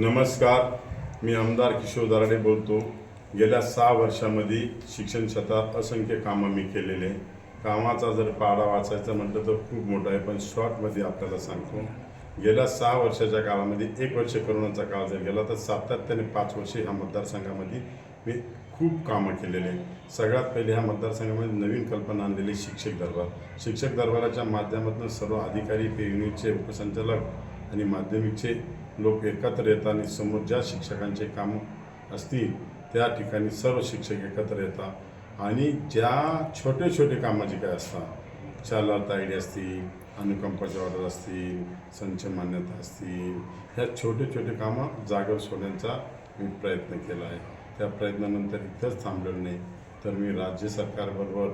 नमस्कार मी आमदार किशोर दराडे बोलतो गेल्या सहा वर्षामध्ये शिक्षण क्षेत्रात असंख्य कामं मी केलेले आहे. कामाचा जर पाडा वाचायचा म्हटलं तर खूप मोठा आहे पण शॉर्टमध्ये आपल्याला सांगतो गेल्या सहा वर्षाच्या काळामध्ये एक वर्ष करोनाचा काळ जर गेला तर सातत्याने पाच वर्षे ह्या मतदारसंघामध्ये मी खूप कामं केलेले आहे. सगळ्यात पहिले ह्या मतदारसंघामध्ये नवीन कल्पना आणलेली शिक्षक दरबार शिक्षक दरबाराच्या माध्यमातून सर्व अधिकारी पे युनिटचे उपसंचालक आणि माध्यमिकचे लोक एकत्र येतात आणि समोर ज्या शिक्षकांचे कामं असतील त्या ठिकाणी सर्व शिक्षक एकत्र येतात. आणि ज्या छोटे छोटे कामाचे काय असतात शाला आयडी असतील अनुकंपाचे ऑर्डर असतील संच मान्यता असतील ह्या छोटे छोटे कामं जागेवर सोडण्याचा मी प्रयत्न केला आहे. त्या प्रयत्नानंतर इथंच थांबलेलं नाही. तर मी राज्य सरकारबरोबर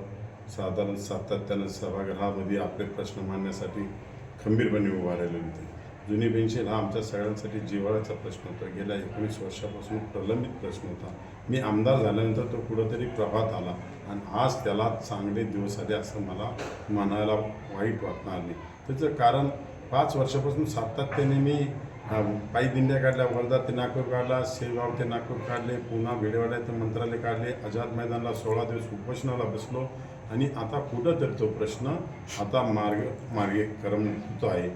साधारण सातत्यानं सभागृहामध्ये आपले प्रश्न मांडण्यासाठी खंबीरपणे उभा राहिलेले होते. जुनी पेन्शन हा आमच्या सगळ्यांसाठी जिव्हाळ्याचा प्रश्न होता. गेल्या एकोणीस वर्षापासून प्रलंबित प्रश्न होता. मी आमदार झाल्यानंतर तो कुठंतरी प्रभात आला आणि आज त्याला चांगले दिवस आले असं मला म्हणायला वाईट वाटणार नाही त्याचं कारण पाच वर्षापासून सातत्याने मी पायी दिंड्या काढल्या वर्धा ते नागपूर काढला शेगाव ते नागपूर काढले पुन्हा भिडेवाड्या ते मंत्रालय काढले आझाद मैदानला सोळा दिवस उपोषणाला बसलो आणि आता कुठं तर तो प्रश्न आता मार्ग मार्गीकरण होतो आहे.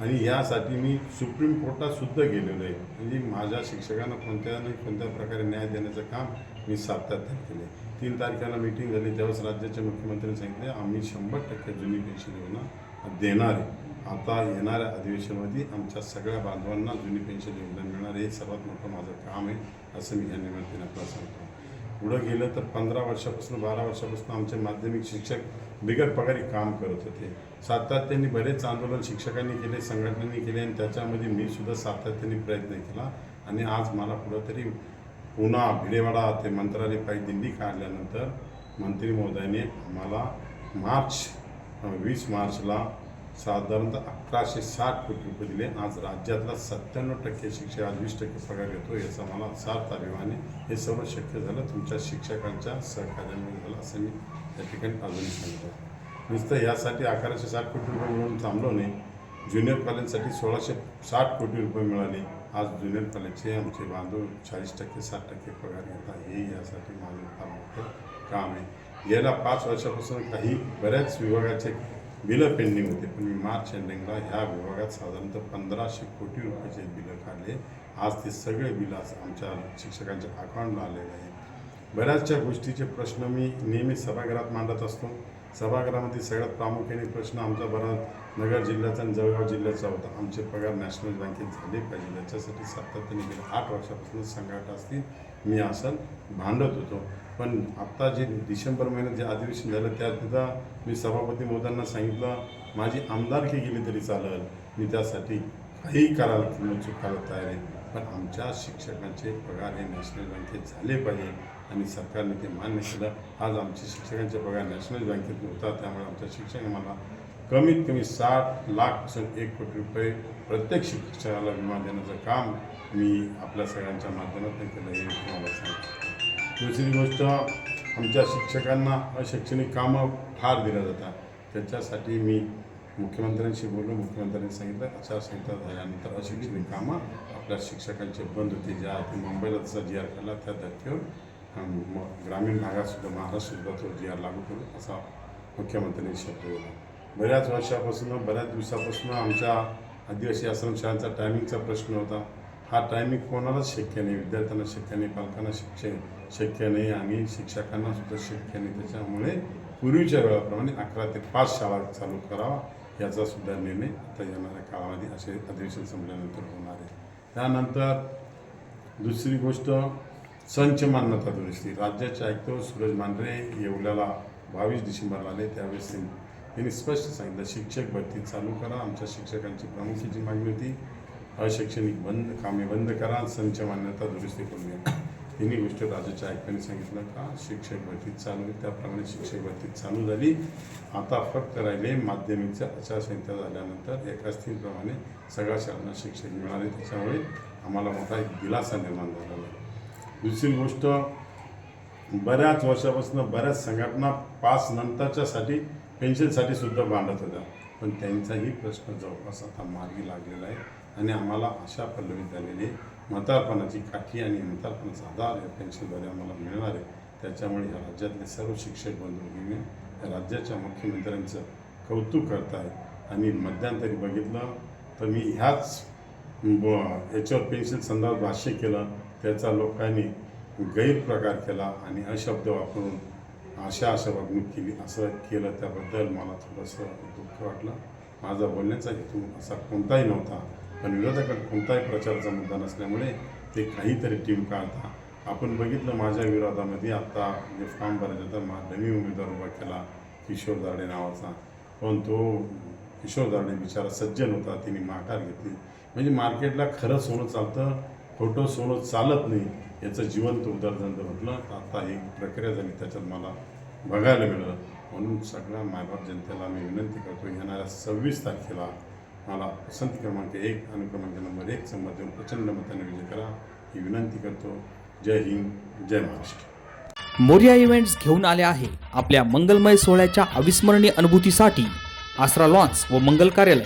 आणि यासाठी मी सुप्रीम कोर्टातसुद्धा गेलेलो आहे. म्हणजे माझ्या शिक्षकांना कोणत्या नाही कोणत्या प्रकारे न्याय देण्याचं काम मी सातत्याने आहे तीन तारखेला मीटिंग झाली त्यावेळेस राज्याचे मुख्यमंत्र्यांनी सांगितले आम्ही शंभर टक्के जुनी पेन्शन योजना देणार आहे. आता येणाऱ्या अधिवेशनामध्ये आमच्या सगळ्या बांधवांना जुनी पेन्शन योजना मिळणार हे सर्वात मोठं माझं काम आहे असं मी या निमित्ताने आपल्याला सांगतो. पुढं गेलं तर पंधरा वर्षापासून बारा वर्षापासून आमचे माध्यमिक शिक्षक बिगर पगारी काम करत होते. सातत्याने बरेच आंदोलन शिक्षकांनी केले संघटनांनी केले आणि त्याच्यामध्ये मी सुद्धा सातत्याने प्रयत्न केला. आणि आज मला कुठंतरी पुन्हा भिडेवाडा ते मंत्रालय पायी दिंडी काढल्यानंतर मंत्री महोदयाने मला मार्च वीस मार्चला साधारणतः अकराशे साठ कोटी रुपये दिले. आज राज्यातला सत्त्याण्णव टक्के शिक्षक आज वीस टक्के पगार घेतो याचा मला सार्थ अभिमान हे सर्व शक्य झालं तुमच्या शिक्षकांच्या सहकार्यामुळे झालं असं मी या ठिकाणी अजूनही सांगतो. नुसतं यासाठी अकराशे साठ कोटी रुपये मिळून थांबलो नाही. ज्युनियर कॉलेजसाठी सोळाशे साठ कोटी रुपये मिळाले. आज ज्युनियर कॉलेजचे आमचे बांधव चाळीस टक्के साठ टक्के पगार घेतात हे यासाठी माझं फार मोठं काम आहे. गेल्या पाच वर्षापासून काही बऱ्याच विभागाचे बिलं पेंडिंग होते. पण मी मार्च एंडिंगला ह्या विभागात साधारणतः पंधराशे कोटी रुपयाचे बिलं काढले. आज ते सगळे बिलं आमच्या शिक्षकांच्या अकाउंटला आलेले आहे बऱ्याचशा गोष्टीचे प्रश्न मी नेहमी सभागृहात मांडत असतो. सभागृहामध्ये सगळ्यात प्रामुख्याने प्रश्न आमचा बराच नगर जिल्ह्याचा आणि जळगाव जिल्ह्याचा होता. आमचे पगार नॅशनल बँकेत झाले पाहिजे. याच्यासाठी सातत्याने गेल्या आठ वर्षापासून संघाट असतील मी असं भांडत होतो. पण आत्ता जे डिसेंबर महिन्यात जे अधिवेशन झालं त्यातसुद्धा मी सभापती मोदयांना सांगितलं माझी आमदारकी गेली तरी चालेल. मी त्यासाठी काही करायला चुकायला तयार आहे. पण आमच्या शिक्षकांचे पगार हे नॅशनल बँकेत झाले पाहिजे आणि सरकारने ते मान्य केलं. आज आमचे शिक्षकांचे पगार नॅशनल बँकेत नव्हता त्यामुळे आमच्या शिक्षक मला कमीत कमी साठ लाखपासून एक कोटी रुपये प्रत्येक शिक्षकाला विमा देण्याचं काम मी आपल्या सगळ्यांच्या माध्यमातून केलं हे तुम्हाला सांगतो. दुसरी गोष्ट आमच्या शिक्षकांना अशैक्षणिक कामं फार दिल्या जातात. त्याच्यासाठी मी मुख्यमंत्र्यांशी बोललो मुख्यमंत्र्यांनी सांगितलं आचारसंहिता झाल्यानंतर अशैक्षणिक कामं आपल्या शिक्षकांचे बंद होते. ज्या ते मुंबईला जसा जी आर केला त्या धक्क्यावर म- ग्रामीण भागातसुद्धा महाराष्ट्रसुद्धा तो जी आर लागू करू असा मुख्यमंत्र्यांनी शब्द बोलला बऱ्याच वर्षापासून बऱ्याच दिवसापासून आमच्या आदिवासी आश्रमशाळांचा टायमिंगचा प्रश्न होता. हा टायमिंग कोणालाच शक्य नाही. विद्यार्थ्यांना शक्य नाही पालकांना शिक्षण शक्य नाही आणि शिक्षकांनासुद्धा शक्य नाही. त्याच्यामुळे पूर्वीच्या वेळाप्रमाणे अकरा ते पाच शाळा चालू करावा याचासुद्धा निर्णय आता येणाऱ्या काळामध्ये असे अधिवेशन संपल्यानंतर होणार आहे. त्यानंतर दुसरी गोष्ट संच मान्यता दुरुस्ती. राज्याचे आयुक्त सूरज मांढरे येवल्याला बावीस डिसेंबरला आले. त्यावेळेस त्यांनी त्यांनी स्पष्ट सांगितलं शिक्षक भरती चालू करा आमच्या शिक्षकांची प्रामुख्याची मागणी होती. अशैक्षणिक बंद कामे बंद करा संच मान्यता दुरुस्ती करून घ्या. तिन्ही गोष्टी राज्याच्या आयुक्तांनी सांगितलं का शिक्षक भरती चालू आहे त्याप्रमाणे शिक्षक भरती चालू झाली. आता फक्त राहिले माध्यमिकच्या आचारसंहिता झाल्यानंतर एकाच स्थितीप्रमाणे सगळ्या शाळांना शिक्षक मिळाले. त्याच्यामुळे आम्हाला मोठा एक दिलासा निर्माण झालेला आहे दुसरी गोष्ट बऱ्याच वर्षापासून बऱ्याच संघटना पास नंतरच्यासाठी पेन्शनसाठी सुद्धा बांधत होत्या. पण त्यांचाही प्रश्न जवळपास आता मार्गी लागलेला आहे आणि आम्हाला आशा पल्लवी झालेली आहे. म्हातारपणाची काठी आणि म्हातारपणाचा आधार या पेन्शनद्वारे आम्हाला मिळणार आहे. त्याच्यामुळे या राज्यातले सर्व शिक्षक बंधू घेणे या राज्याच्या मुख्यमंत्र्यांचं कौतुक करत आहे आणि मध्यंतरी बघितलं तर मी ह्याच ब- याच्यावर पेन्शन संदर्भात भाष्य केलं. त्याचा लोकांनी गैरप्रकार केला आणि अशब्द वापरून अशा अशा वागणूक केली. असं केलं त्याबद्दल मला थोडंसं दुःख वाटलं. माझा बोलण्याचा हेतू असा कोणताही नव्हता. पण विरोधाकडे कोणताही प्रचाराचा मुद्दा नसल्यामुळे ते काहीतरी टीम काढता. आपण बघितलं माझ्या विरोधामध्ये आत्ता जे फॉर्म भरायचा तर मा नवीन उमेदवार उभा केला किशोर दाडे नावाचा. पण तो किशोर दाडे बिचारा सज्जन होता तिने माघार घेतली. म्हणजे मार्केटला खरं सोनं चालतं खोटं सोनं चालत नाही याचं जिवंत उदाहरण जर म्हटलं तर आता ही प्रक्रिया झाली त्याच्यात मला बघायला मिळालं. म्हणून सगळ्या मायबाप जनतेला मी विनंती करतो येणाऱ्या सव्वीस तारखेला मला पसंती क्रमांक एक आणि क्रमांक नंबर एक मत देऊन प्रचंड मताने विजय करा. ही विनंती करतो. जय हिंद जय महाराष्ट्र. मोर्या इव्हेंट्स घेऊन आले आहे आपल्या मंगलमय सोहळ्याच्या अविस्मरणीय अनुभूतीसाठी आसरा लॉन्स व मंगल कार्यालय.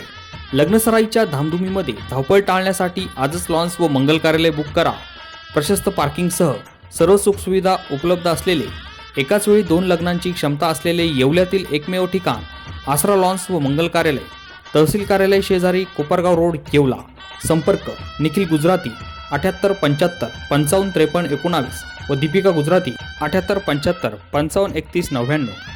लग्नसराईच्या धामधुमीमध्ये धावपळ टाळण्यासाठी आजच लॉन्स व मंगल कार्यालय बुक करा. प्रशस्त पार्किंगसह सर्व सुखसुविधा उपलब्ध असलेले एकाच वेळी दोन लग्नांची क्षमता असलेले येवल्यातील एकमेव ठिकाण आसरा लॉन्स व मंगल कार्यालय. तहसील कार्यालय शेजारी कोपरगाव रोड येवला. संपर्क निखिल गुजराती अठ्याहत्तर पंच्याहत्तर पंचावन्न त्रेपन्न एकोणावीस व दीपिका गुजराती अठ्याहत्तर पंच्याहत्तर पंचावन्न एकतीस नव्याण्णव.